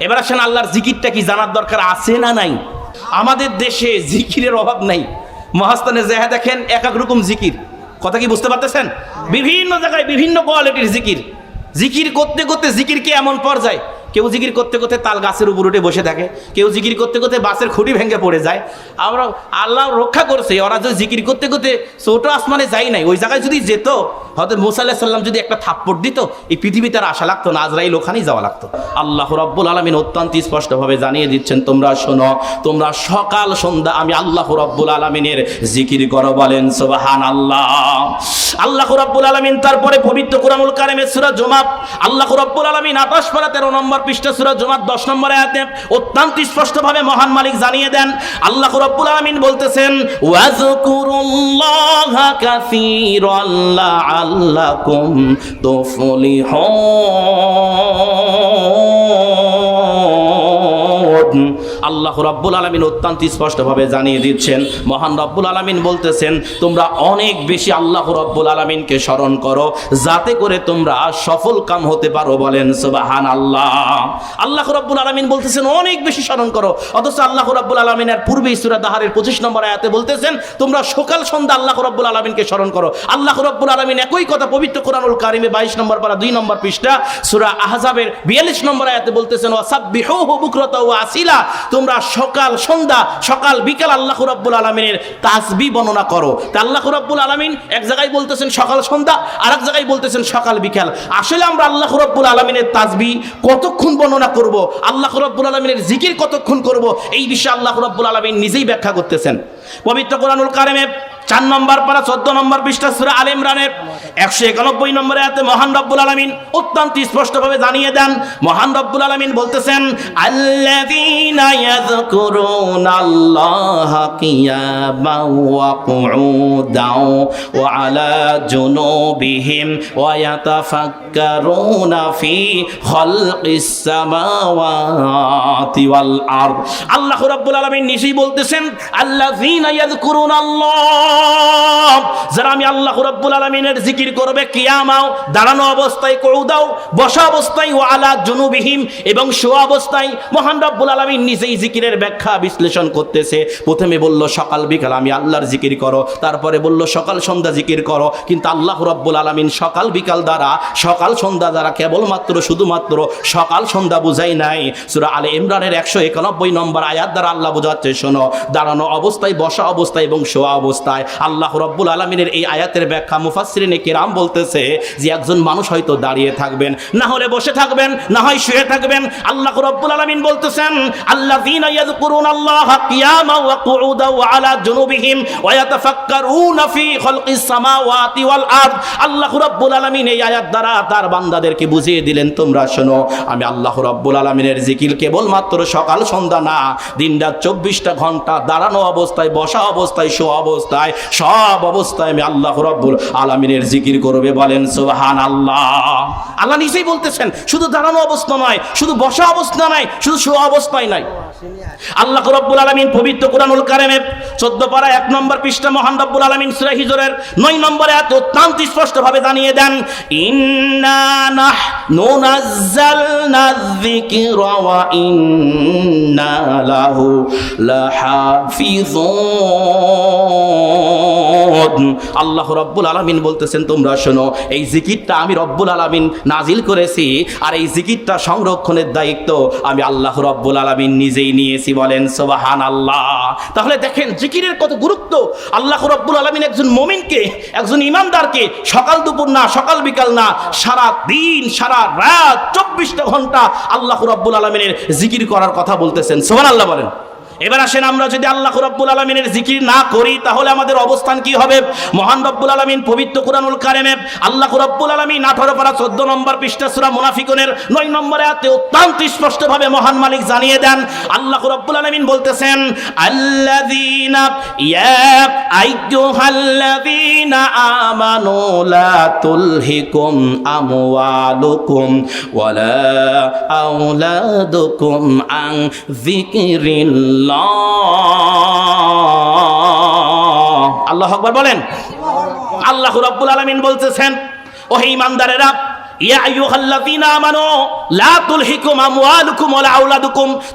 এবার আসেন আল্লাহর জিকিরটা কি জানার দরকার আছে না নাই? আমাদের দেশে জিকিরের অভাব নাই। মহাস্তানে জেহা দেখেন এক এক রকম জিকির। কথা কি বুঝতে পারতেছেন? বিভিন্ন জায়গায় বিভিন্ন কোয়ালিটির জিকির। জিকির করতে করতে জিকির জিকিরকে এমন পর্যায়ে কেউ জিকির করতে করতে তাল গাছের উপর উঠে বসে থাকে, কেউ জিকির করতে করতে বাসের খুঁটি ভেঙে পড়ে যায়। আমরা আল্লাহ রক্ষা করছে, ওরা যদি জিকির করতে করতে ছোট আসমানে যাই নাই, ওই জায়গায় যদি যেত হয়তো মুসা আল্লাহ সাল্লাম যদি একটা থাপ্পড় দিত, এই পৃথিবীতে আর আসা লাগতো না, আজরাইল ওখানেই যাওয়া লাগতো। আল্লাহ রব্বুল আলমিন অত্যন্ত স্পষ্টভাবে জানিয়ে দিচ্ছেন, তোমরা শোনো, তোমরা সকাল, সন্ধ্যা, আমি আল্লাহ রব্বুল আলমিনের জিকির করো বলেন সোবাহান আল্লাহ আল্লাহ রব্বুল আলমিন তারপরে পবিত্র কোরআনুল কারিমের সুরা জুমাত আল্লাহ রব্বুল আলমিন আঠাশ পারা তেরো নম্বর পৃষ্ঠা সুরা জুমাত দশ নম্বর আয়াতে অত্যন্ত স্পষ্টভাবে মহান মালিক জানিয়ে দেন, আল্লাহ রব্বুল আলমিন বলতেছেন ওয়াজকুরুল্লাহা কাসীরান লাআল্লাকুম তুফলিহুন। আল্লাহ রাব্বুল আলামিন অত্যন্ত স্পষ্টভাবে জানিয়ে দিচ্ছেন, মহান রব্বুল আলামিন বলতেছেন, তোমরা অনেক বেশি আল্লাহ রব্বুল আলামিনকে স্মরণ করো, যাতে করে তোমরা সফল কাম হতে পারো। বলেন সুবাহান আল্লাহ আল্লাহ রব্বুল আলামিন বলতেছেন, অনেক বেশি স্মরণ করো। অথচ আল্লাহ রব্বুল আলামিনের পূর্বে সূরা দাহারের 25 নম্বর আয়াতে বলতেছেন, তোমরা সকাল সন্ধ্যা আল্লাহ রব্বুল আলামিনকে স্মরণ করো। আল্লাহ রব্বুল আলামিন একই কথা পবিত্র কোরআনুল কারিমে 22 নম্বর পারা দুই নম্বর পৃষ্ঠা, সুরা আহজাবের 42 নম্বর আয়াতে বলতেছেন, ওয়াসাব্বিহুহু বুকরাতা ওয়া আসিলা। তোমরা সকাল, সন্ধ্যা, সকাল, বিকাল আল্লাহ রাব্বুল আলমিনের তাসবি বর্ণনা করো। তা আল্লাহ রাব্বুল আলমিন এক জায়গায় বলতেছেন সকাল, সন্ধ্যা আর এক জায়গায় বলতেছেন সকাল, বিকাল। আসলে আমরা আল্লাহ রাব্বুল আলমিনের তাসবি কতক্ষণ বর্ণনা করব? আল্লাহ রাব্বুল আলমিনের জিকির কতক্ষণ করব? এই বিষয়ে আল্লাহ রাব্বুল আলমিন নিজেই ব্যাখ্যা করতেছেন। পবিত্র কোরআনুল কারিমে চার নম্বর পারা, চোদ্দ নম্বর সুরা আল ইমরানের একশো একানব্বই নম্বরে আয়াতে মহান রব্বুল আলমিন অত্যন্ত স্পষ্টভাবে জানিয়ে দেন। মহান রব্বুল আলমিন বলতেছেন আল্লাহ রাব্বুল আলামিন নিজেই বলতেছেন, আল্লাযীনা ইয়াযকুরুনাল্লাহ যারা আমি আল্লাহ রাব্বুল আলামিনের জিকির করবে, কিয়ামাও, দাঁড়ানো অবস্থায় কউদাও বসা অবস্থায় ও আলা জুনুবিহিম, এবং শোয়া অবস্থায় মহান রব্বুল আলামিন নিজেই জিকিরের ব্যাখ্যা বিশ্লেষণ করতেছে। প্রথমে বলল, সকাল বিকাল আমি আল্লাহর জিকির করো, তারপরে বলল, সকাল সন্ধ্যা জিকির করো। কিন্তু আল্লাহ রব্বুল আলামিন সকাল বিকাল দ্বারা, সকাল সন্ধ্যা দ্বারা কেবলমাত্র, শুধুমাত্র সকাল সন্ধ্যা বুঝাই নাই। সূরা আলে ইমরানের একশো একানব্বই নম্বর আয়াত দ্বারা আল্লাহ বোঝাচ্ছে, শোনো, দাঁড়ানো অবস্থায়, বসা অবস্থায়, এবং শোয়া অবস্থায়। আল্লাহ রব্বুল আলমিনের এই আয়াতের ব্যাখ্যা মুফাসরিনে কেরাম বলতেছে যে একজন মানুষ হয়তো দাঁড়িয়ে থাকবেন না হলে বসে থাকবেন না হয় শুয়ে থাকবেন আল্লাহ রব্বুল আলমিন বলতেছেন আল্লাহ يذكرون الله قياما وقعودا وعلى جنوبهم ويتفكرون في خلق السماوات والارض আল্লাহ রাব্বুল আলামিন এই আয়াত দ্বারা তার বান্দাদেরকে বুঝিয়ে দিলেন তোমরা শোনো আমি আল্লাহ রাব্বুল আলামিনের জিকির কেবলমাত্র সকাল সন্ধ্যা না দিনরাত চব্বিশটা ঘন্টা দাঁড়ানো অবস্থায় বসা অবস্থায় শো অবস্থায় সব অবস্থায় আমি আল্লাহ রব্বুল আলমিনের জিকির করবে বলেন সোহান আল্লাহ আল্লাহ নিজেই বলতেছেন, শুধু দাঁড়ানো অবস্থা নয়, শুধু বসা অবস্থা নাই, শুধু শো অবস্থায় নাই। আল্লাহ রব্বুল আলমিন পবিত্র কোরআনুল কারিমে 14 পারা 1 নম্বর পৃষ্ঠা মহান রব্বুল আলামিন সূরা হিজরের 9 নম্বরে এত অত্যন্ত স্পষ্ট ভাবে জানিয়ে দেন, ইন্না নাহনু নাযালনা যিকরা ওয়া ইন্না লাহু লাহাফিজুন। আল্লাহ রব্বুল আলামিন বলতেছেন, তোমরা শোনো, এই জিকিরটা আমি রব্বুল আলামিন নাজিল করেছি আর এই জিকিরটা সংরক্ষণের দায়িত্ব আমি আল্লাহ রব্বুল আলামিন নিজেই নিয়েছি বলেন সোবাহান আল্লাহ তাহলে দেখেন জিকিরের কত গুরুত্ব? আল্লাহ রব্বুল আলমিন একজন মমিনকে, একজন ইমানদারকে সকাল দুপুর না, সকাল বিকাল না, সারা দিন, সারা রাত, চব্বিশটা ঘণ্টা আল্লাহ রব্বুল আলমিনের জিকির করার কথা বলতেছেন। সোহান আল্লাহ বলেন। এবার আসেন আমরা যদি আল্লাহ রব্বুল আলমিনের জিকির না করি, তাহলে আমাদের অবস্থান কি হবে? মহান রব্বুল আলমিন পবিত্র কুরআনুল কারিমে আল্লাহ রব্বুল আলমিন আঠারো পারা চোদ্দ নম্বর পৃষ্ঠা সুরা মুনাফিকুনের নয় নম্বরে আতে অত্যন্ত স্পষ্টভাবে মহান মালিক জানিয়ে দেন, আল্লাহ রব্বুল আলমিন বলতেছেন আমওয়ালুকুম ওয়ালা আল্লাহ। আকবার বলেন। আল্লাহ রাব্বুল আলামিন বলতেছেন ও ইমানদারেরা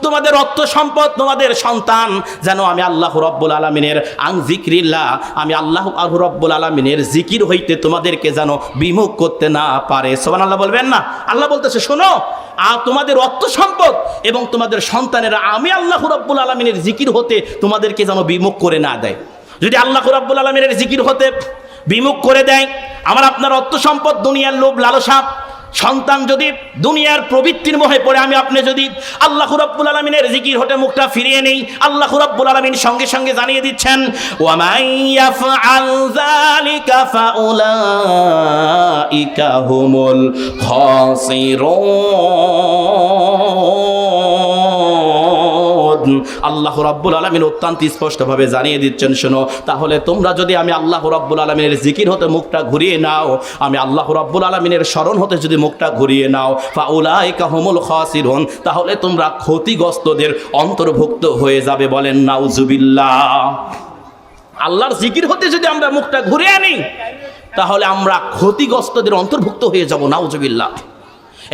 তোমাদের অর্থ সম্পদ, তোমাদের সন্তান যেন আমি আল্লাহ রাব্বুল আলামিনের আন যিকরিল্লাহ, আমি আল্লাহ রাব্বুল আলামিনের জিকির হইতে তোমাদেরকে যেন বিমুখ করতে না পারে। সুবহানাল্লাহ বলবেন না? আল্লাহ বলতেছে, শোনো আর তোমাদের অর্থ সম্পদ এবং তোমাদের সন্তানেরা আমি আল্লাহ রাব্বুল আলামিনের জিকির হতে তোমাদেরকে যেন বিমুখ করে না দেয়। যদি আল্লাহ রাব্বুল আলামিনের জিকির হতে বিমুখ করে দেয় আমার আপনার অর্থ সম্পদ, দুনিয়ার লোভ, লালসা, সন্তান যদি দুনিয়ার প্রবৃত্তির মোহে পড়ে, আমি আপনি যদি আল্লাহ রাব্বুল আলামিনের জিকির হতে মুখটা ফিরিয়ে নেই, আল্লাহ রাব্বুল আলামিন সঙ্গে সঙ্গে জানিয়ে দিচ্ছেন হুমুল আল্লাহ রাব্বুল আলামিন অত্যন্ত স্পষ্টভাবে জানিয়ে দিচ্ছেন, শোনো, তাহলে তোমরা যদি আমি আল্লাহ রাব্বুল আলামিনের জিকির হতে মুখটা ঘুরিয়ে নাও, আমি আল্লাহ রাব্বুল আলামিনের স্মরণ হতে যদি মুখটা ঘুরিয়ে নাও, ফাউলাইকা হুমুল খাসিরুন, তাহলে তোমরা ক্ষতিগ্রস্তদের অন্তর্ভুক্ত হয়ে যাবে বলেন, নাউজুবিল্লাহ। আল্লাহর জিকির হতে যদি আমরা মুখটা ঘুরে আনি, তাহলে আমরা ক্ষতিগ্রস্তদের অন্তর্ভুক্ত হয়ে যাব, নাউজুবিল্লাহ।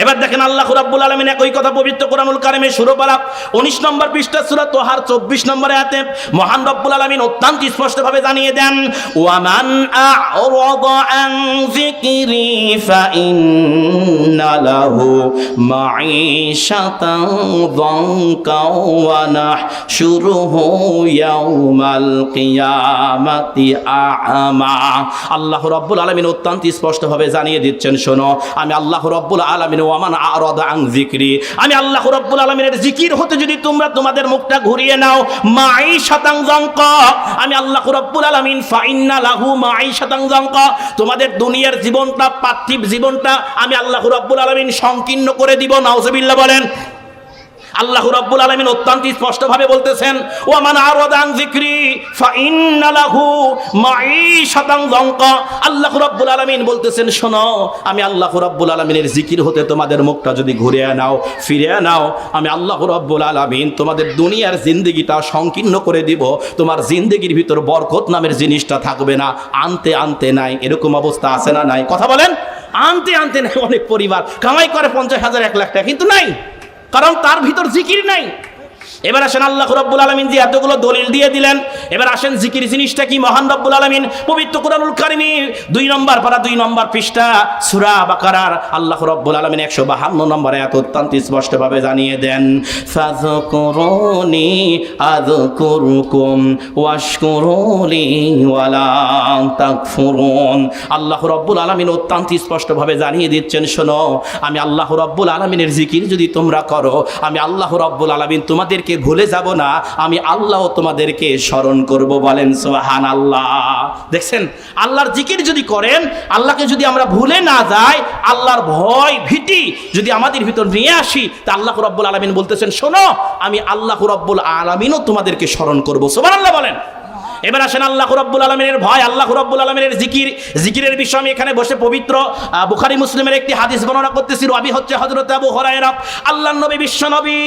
এবার দেখেন আল্লাহ রাব্বুল আলামিন একই কথা পবিত্র কোরআনুল কারিমে সুরপালা 19 নম্বর পৃষ্ঠা, সূরা তোহার 24 নম্বরে আয়াতে মহান রব্বুল আলামিন অত্যন্ত স্পষ্টভাবে জানিয়ে দেন, ওয়ামান আল্লাহ রাব্বুল আলামিন অত্যন্ত স্পষ্টভাবে জানিয়ে দিচ্ছেন, শোনো, আমি আল্লাহ রাব্বুল আলামিন ওয়ামান আরাদা আমি আল্লাহ রব্বুল আলামিনের জিকির হতে যদি তোমরা তোমাদের মুখটা ঘুরিয়ে নাও মাই শতাং জঙ্কা আমি আল্লাহ রব্বুল আলামিন, ফাইন্না লাহু মাই শতাং জঙ্কা তোমাদের দুনিয়ার জীবনটা, পার্থিব জীবনটা আমি আল্লাহ রব্বুল আলামিন সংকীর্ণ করে দিব। নাউজুবিল্লাহ বলেন আল্লাহ রাব্বুল আলামিন অত্যন্ত স্পষ্টভাবে বলতেছেন ওয়া মান আরাদা আন যিকরি ফাইন্না লাহু মাঈশাতান যানকা। আল্লাহ রাব্বুল আলামিন বলতেছেন, শোনো, আমি আল্লাহ রাব্বুল আলামিনের জিকির হতে তোমাদের মুখটা যদি ঘুরে নাও, ফিরে নাও, আমি আল্লাহ রাব্বুল আলামিন তোমাদের দুনিয়ার জিন্দেগিটা সংকীর্ণ করে দিব। তোমার জিন্দেগির ভিতর বরকত নামের জিনিসটা থাকবে না। আনতে আনতে নাই, এরকম অবস্থা আছে না নাই? কথা বলেন? আনতে আনতে নাই, অনেক পরিবার। কামাই করে পঞ্চাশ হাজার, এক লাখ টাকা, কিন্তু নাই। কারণ তার ভিতর জিকির নাই। এবার আসেন আল্লাহ রব্বুল আলমিন যে এতগুলো দলিল দিয়ে দিলেন। এবার আসেন জিকির জিনিসটা কি? মহান রব্বুল আলমিন, পবিত্র কোরআনুল কারিমি দুই নম্বর পারা দুই নম্বর পৃষ্ঠা, সুরা বাকারার আল্লাহ রব্বুল আলমিন একশো বাহান্ন নম্বরে এত অত্যন্ত স্পষ্টভাবে জানিয়ে দেন, ফাযকুরুনি আযকুরুকুম ওয়াশকুরুলি ওয়ালা তাকফুরুন আল্লাহ রব্বুল আলমিন অত্যন্ত স্পষ্টভাবে জানিয়ে দিচ্ছেন, শোনো, আমি আল্লাহ রব্বুল আলমিনের জিকির যদি তোমরা করো, আমি আল্লাহ রব্বুল আলমিন তোমাদেরকে ভুলে যাব না, আমি আল্লাহ তোমাদেরকে স্মরণ করব বলেন সোহান আল্লাহ দেখছেন? আল্লাহর জিকির যদি করেন, আল্লাহকে যদি আমরা ভুলে না যাই, আল্লাহর ভয়, ভীতি যদি আমাদের ভিতর নিয়ে আসি, তা আল্লাহ রব্বুল আলমিন বলতেছেন, শোনো, আমি আল্লাহ রব্বুল আলমিনও তোমাদেরকে স্মরণ করব। সোমান আল্লাহ বলেন। এবার আসেন আল্লাহ রব্বুল আলমিনের ভয়, আল্লাহ রব্বুল আলমিনের জিকির। জিকিরের বিষয় আমি এখানে বসে পবিত্র বুখারী মুসলিমের একটি হাদিস বর্ণনা করতেছি। রবি হচ্ছে হজরত আবু হরায়রা। আল্লাহ নবী, বিশ্ব নবী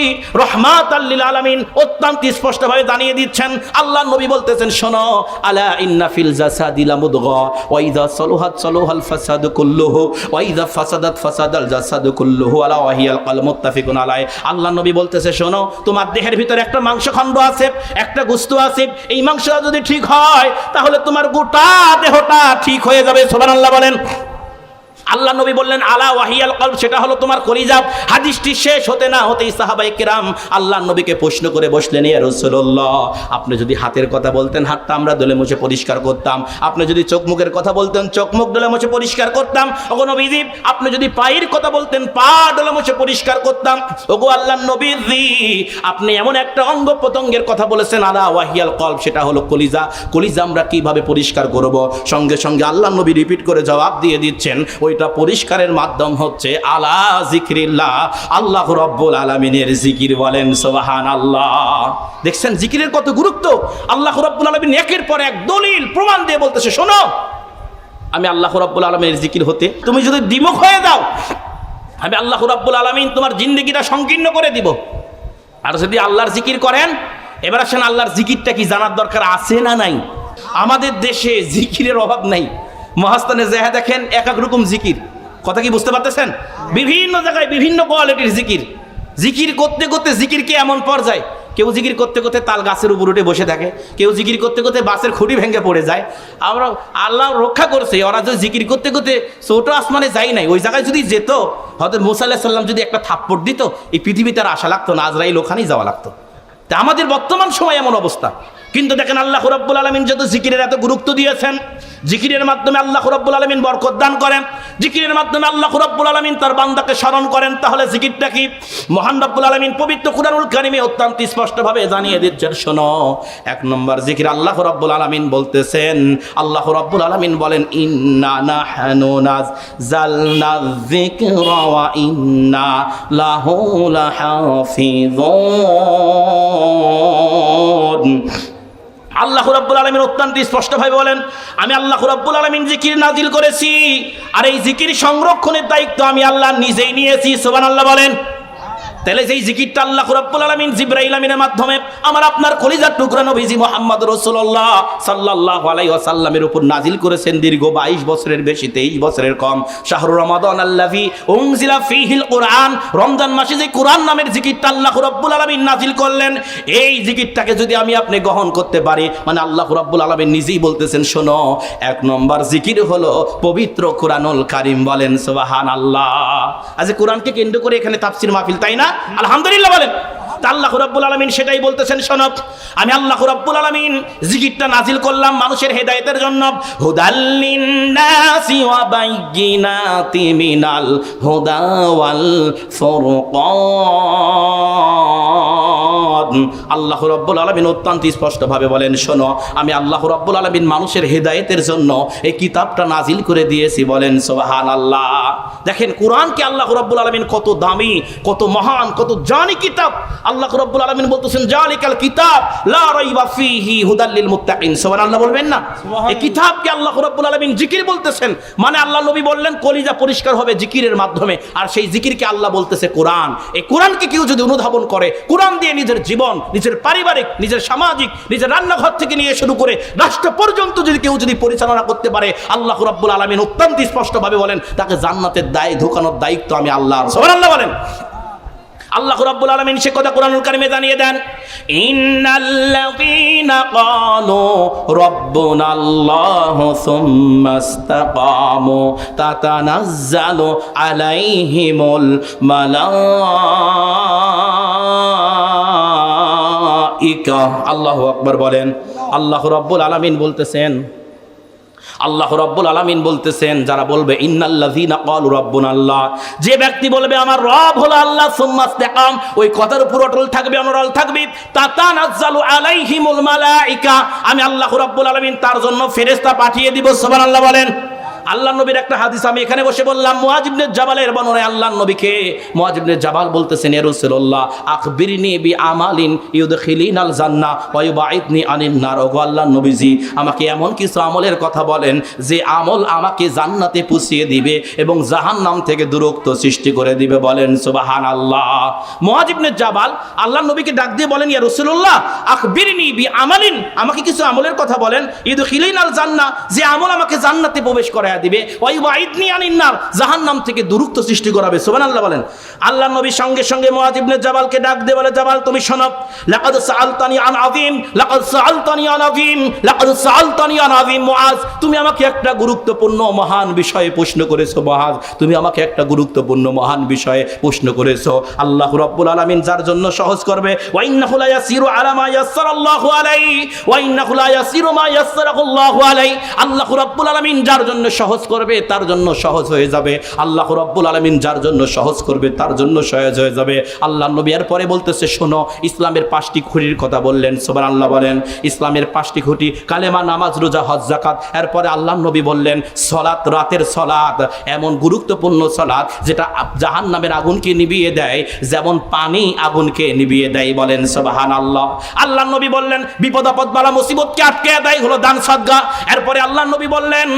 রহমাত আল্লিল আলমিন অত্যন্ত স্পষ্টভাবে জানিয়ে দিচ্ছেন। আল্লাহ নবী বলতেছেন, শোনো, আলা ইন্না ফিল জাসাদিলা মুদগা ওয়াইদা সলুহাত সলুহাল ফাসাদ কুল্লুহু ওয়াইদা ফাসাদাত ফাসাদাল জাসাদ কুল্লুহু, আলা ওয়াহিয়াল কাল মুত্তাফিকুন আলাই আল্লাহ নবী বলতেছে, শোনো, তোমার দেহের ভিতরে একটা মাংস মাংসখণ্ড আছে, একটা গুস্তু আছে। এই মাংসটা যদি ঠিক হয় তাহলে তোমার গোটা দেহটা ঠিক হয়ে যাবে সুবহানাল্লাহ বলেন। আল্লাহ নবী বললেন, আলা ওয়াহিয়াল কলব সেটা হলো তোমার কলিজাব হাদিসটি শেষ হতে না হতেই সাহাবাই কেরাম আল্লাহ নবীকে প্রশ্ন করে বসলেন, ইয়া রাসূলুল্লাহ, আপনি যদি হাতের কথা বলতেন, হাতটা আমরা দলে মুছে পরিষ্কার করতাম। আপনি যদি চোখ মুখের কথা বলতেন, চোখ মুখ দলে মুছে পরিষ্কার করতাম। ওগো নবীজি, আপনি যদি পায়ের কথা বলতেন, পা দলে মুছে পরিষ্কার করতাম। ওগো আল্লাহ নবীজি, আপনি এমন একটা অঙ্গ প্রত্যঙ্গের কথা বলেছেন, আলা ওয়াহিয়াল কলব সেটা হলো কলিজা কলিজা আমরা কীভাবে পরিষ্কার করব? সঙ্গে সঙ্গে আল্লাহ নবী রিপিট করে জবাব দিয়ে দিচ্ছেন ওইটা পরিষ্কারের মাধ্যম হচ্ছে, আলা জিক্রিল্লাহ, আল্লাহ রব্বুল আলমিনের জিকির বলেন সোবাহান আল্লাহ দেখছেন, জিকিরের কত গুরুত্ব? আল্লাহ রব্বুল আলমিন একের পর এক দলিল, প্রমাণ দিয়ে বলতেছে, শোনো, আমি আল্লাহ রব্বুল আলমিনের জিকির হতে, তুমি যদি দ্বিমুখ হয়ে দাও আমি আল্লাহ রব্বুল আলমিন তোমার জিন্দগিটা সংকীর্ণ করে দিব। আর যদি আল্লাহর জিকির করেন, এবার আসেন আল্লাহর জিকিরটা কি জানার দরকার আছে না নাই? আমাদের দেশে জিকিরের অভাব নাই। মহাস্তানে জেহা দেখেন এক এক রকম জিকির। কথা কি বুঝতে পারতেছেন? বিভিন্ন জায়গায় বিভিন্ন কোয়ালিটির জিকির। জিকির করতে করতে জিকির কি এমন পর্যায়ে, কেউ জিকির করতে করতে তাল গাছের উপর উঠে বসে থাকে, কেউ জিকির করতে করতে বাসের খুঁটি ভেঙে পড়ে যায়। আমরা, আল্লাহ রক্ষা করছে, ওরা যদি জিকির করতে করতে ছোট আসমানে যাই নাই, ওই জায়গায় যদি যেত হয়তো মুসা আল্লাহ সাল্লাম যদি একটা থাপ্পড় দিত, এই পৃথিবীতে আর আশা লাগতো না, আজরাইল ওখানেই যাওয়া লাগতো। তা আমাদের বর্তমান সময় এমন অবস্থা। কিন্তু দেখেন আল্লাহ রব্বুল আলমিন যত জিকিরের এত গুরুত্ব দিয়েছেন জিকিরের মাধ্যমে আল্লাহ রব্বুল আলমিন বরকত দান করেন। জিকিরের মাধ্যমে আল্লাহ রব্বুল আলমিন তার বান্দাকে স্মরণ করেন। তাহলে জিকিরটা কি? মহান রব্বুল আলমিন পবিত্র কুরআনুল কারিমে অত্যন্ত স্পষ্টভাবে জানিয়ে দিচ্ছেন, শোনো, এক নম্বর জিকির আল্লাহ রব্বুল আলমিন বলতেছেন, আল্লাহ রব্বুল আলমিন বলেন, ইন্না নাহনু নাযালনা যিকরা ওয়া ইন্না লাহু লাহাফিযুন। আল্লাহ রাব্বুল আলমিন অত্যন্ত স্পষ্টভাবে বলেন, আমি আল্লাহ রাব্বুল আলমিন জিকির নাজিল করেছি আর এই জিকির সংরক্ষণের দায়িত্ব আমি আল্লাহ নিজেই নিয়েছি। সুবহানাল্লাহ বলেন তাহলে যেই জিকিরটা আল্লাহ রাব্বুল আলামিন জিবরাইল আমিনের মাধ্যমে আমার আপনার কলিজার টুকরা নবীজি মুহাম্মদ রাসূলুল্লাহ সাল্লাল্লাহু আলাইহি ওয়াসাল্লামের উপর নাজিল করেছেন দীর্ঘ 22 বছরের বেশি 23 বছরের কম। শাহরু রমাদান আল্লাযী উনজিলা ফীহিল কুরআন, রমজান মাসে যে কুরআন নামের জিকিরটা আল্লাহ রাব্বুল আলামিন নাজিল করলেন, এই জিকিরটাকে যদি আমি আপনি গ্রহণ করতে পারি মানে আল্লাহ রাব্বুল আলামিন নিজেই বলতেছেন, শোনো, এক নম্বর জিকির হলো পবিত্র কোরআনুল কারীম বলেন, সুবহানাল্লাহ। আজ কোরআনকে কেন্দ্র করে এখানে তাফসীর মাহফিল, তাই না? আলহামদুলিল্লাহ বলেন। আল্লাহ রব্বুল আলামিন সেটাই বলতেছেন সনব আমি আল্লাহ রব্বুল আলমিন জিকিরটা নাজিল করলাম মানুষের হেদায়েতের জন্য। হুদাল্লিনাল হুদাওয়াল ওয়া আল্লাহ রাব্বুল আলামিন অত্যন্ত স্পষ্টভাবে বলেন শোনো আমি আল্লাহ রাব্বুল আলামিন মানুষের হেদায়েতের জন্য এই কিতাবটা নাজিল করে দিয়েছি। বলেন সুবহানাল্লাহ। দেখেন কোরআনকে আল্লাহ রাব্বুল আলামিন কত দামি কত মহান কত জানি কিতাব। আল্লাহ রাব্বুল আলামিন বলতেছেন জালিকাল কিতাব লা রাইবা ফীহি হুদাল লিল বলবেন না? এই কিতাবকে আল্লাহ রাব্বুল আলামিন জিকির বলতেছেন। মানে আল্লাহ নবী বললেন কলিজা পরিষ্কার হবে জিকিরের মাধ্যমে। আর সেই জিকিরকে আল্লাহ বলতেছে কোরআন। এই কোরআনকে কেউ যদি অনুধাবন করে কোরআন দিয়ে নিজের জীবন নিজের পারিবারিক, নিজের সামাজিক, নিজের রান্নাঘর থেকে নিয়ে শুরু করে রাষ্ট্র পর্যন্ত যদি কেউ যদি পরিচালনা করতে পারে, আল্লাহ রাব্বুল আলামিন অত্যন্ত স্পষ্টভাবে বলেন, তাকে জান্নাতের দায়, ঢোকানোর দায়িত্ব আমি আল্লাহ সুবহানাল্লাহ বলেন। আল্লাহ রাব্বুল আলামিন সে কথা কোরআনুল কারিমে জানিয়ে দেন, ইন্নাল্লাযীনা ক্বালু রাব্বুনাল্লাহু সুম্মা ইসতাকামু তাতানাজ্জালু আলাইহিমুল মালাইকা আল্লাহু আকবার বলেন। আল্লাহ রাব্বুল বলতেছেন, আল্লাহ রব্বুল বলতেছেন, যারা বলবে আল্লাহ যে ব্যক্তি বলবে, আমার রব হলো আল্লাহ ওই কথার উপর অটল থাকবে অনড়ল থাকবে। আমি আল্লাহ রব্বুল আলামিন তার জন্য ফেরেস্তা পাঠিয়ে দিব, সুবহানাল্লাহ বলেন। আল্লাহ নবীর একটা হাদিস আমি এখানে বসে বললাম মুয়াজিবনে জাবালের বর্ণনায় আল্লাহ নবীকে মুয়াজিবনে জাবাল বলতেছেন রাসূলুল্লাহ, আখবিরনি বি আমালিন ইউদখিলিনাল জান্নাহ ওয়া ইউবাইদনি আনিন নার। ওগো আল্লাহ নবীজি, আমাকে এমন কিছু আমলের কথা বলেন, যে আমল আমাকে জান্নাতে পুষিয়ে দিবে এবং জাহান্নাম থেকে দূরত্ব সৃষ্টি করে দিবে বলেন, সুবহানাল্লাহ। মুয়াজিবনে জাবাল আল্লাহ নবীকে ডাক দিয়ে বলেন, ইয়া রাসূলুল্লাহ, আখবিরনি বি আমালিন আমাকে কিছু আমলের কথা বলেন, ইউদখিলিনাল জান্নাহ, যে আমল আমাকে জান্নাতে প্রবেশ করায় দিবে। ওয়াইদনি আনিন্নার। জাহান্নাম থেকে দূরত্ব সৃষ্টি করাবে। সুবহানাল্লাহ বলেন। আল্লাহ নবী সঙ্গে সঙ্গে মুআজ ইবনে জাবালকে ডাক দিয়ে বলে, জাবাল, তুমি শোনো। লাকাদ সাআলতানি আন আযীম। লাকাদ সাআলতানি আন আযীম। লাকাদ সাআলতানি আন আযীম। মুআজ, তুমি আমাকে একটা গুরুত্বপূর্ণ মহান বিষয়ে প্রশ্ন করেছ তুমি আমাকে একটা গুরুত্বপূর্ণ মহান বিষয়ে প্রশ্ন করেছ। আল্লাহ যার জন্য সহজ করবে আল্লাহ যার জন্য সহজ করবে, তার জন্য সহজ হয়ে যাবে। আল্লাহ রব্বুল আলমিন যার জন্য সহজ করবে, তার জন্য সহজ হয়ে যাবে। আল্লাহ নবী এর পরে বলতেছে, শোনো, ইসলামের পাঁচটি খুঁটির কথা বললেন। সোবার আল্লাহ বলেন, ইসলামের পাঁচটি খুঁটি, কালেমা, নামাজ, রোজা, হজ জাকাত এরপরে আল্লাহ নবী বললেন সলাত রাতের সলাত এমন গুরুত্বপূর্ণ সলাত যেটা জাহান নামের আগুনকে নিভিয়ে দেয়, যেমন পানি আগুনকে নিভিয়ে দেয় বলেন সোবাহান আল্লাহ আল্লাহ নবী বললেন বিপদ আপদ বালা মুসিবতকে আটকে দেয় হলো দান সদ্গা। এরপরে আল্লাহ নবী বললেন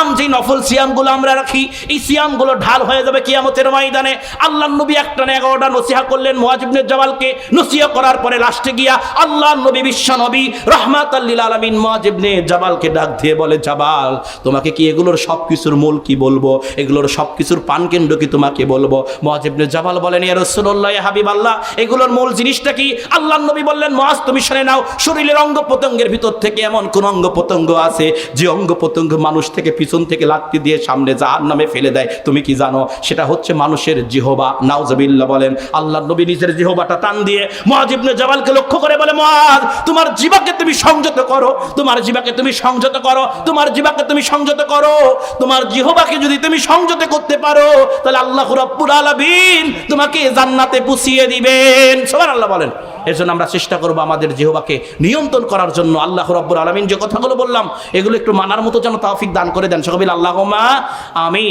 সিয়াম যে নফল সিয়ামগুলো আমরা রাখি, এই সিয়ামগুলো ঢাল হয়ে যাবে কিয়ামতের ময়দানে। আল্লাহ নবী একটা না এগারোটা নসিহা করলেন মুয়াজিবনে জামালকে নসিহা করার পরে লাস্টে গিয়া আল্লাহ নবী বিশ্ব নবী রহমাত আল্লিল আলমিন মুয়াজিবনে জামালকে ডাক দিয়ে বলে, জাবাল, তোমাকে কি এগুলোর সব কিছুর মূল কি বলব? এগুলোর সব কিছুর পানকেন্দ্র কি তোমাকে বলব? মুয়াজিবনে জামাল বলেন, ইয়া রাসূলুল্লাহ, ইয়া হাবিব আল্লাহ এগুলোর মূল জিনিসটা কি? আল্লাহ নবী বললেন মুয়াজ তুমি শুনে নাও, শরীরের অঙ্গ প্রত্যঙ্গের ভিতর থেকে এমন কোন অঙ্গ প্রত্যঙ্গ আছে, যে অঙ্গ প্রত্যঙ্গ মানুষ থেকে পিছন থেকে লাত্তি দিয়ে সামনে জাহার নামে ফেলে দেয়। তুমি কি জানো? সেটা হচ্ছে মানুষের জিহবা। নাউজবিল্লাহ বলেন আল্লাহ নবী নিজের জিহবাটা টান দিয়ে মুয়াজিবনে জামালকে লক্ষ্য করে বলে মুয়াজ তোমার জিবাকে তুমি সংযত করো। তোমার জিবাকে তুমি সংযত করো। তোমার জিবাকে তুমি সংযত করো। তোমার জিহবাকে যদি তুমি সংযত করতে পারো, তাহলে আল্লাহ রাব্বুল আলামিন তোমাকে জান্নাতে পুষিয়ে দিবেন। সবার আল্লাহ বলেন। এর জন্য আমরা চেষ্টা করব আমাদের জিহবাকে নিয়ন্ত্রণ করার জন্য। আল্লাহ রব্বুর আলমিন যে কথাগুলো বললাম, এগুলো একটু মানার মতো যেন তাওফিক দান করে দেন। সকবিল আল্লাহ আমিন।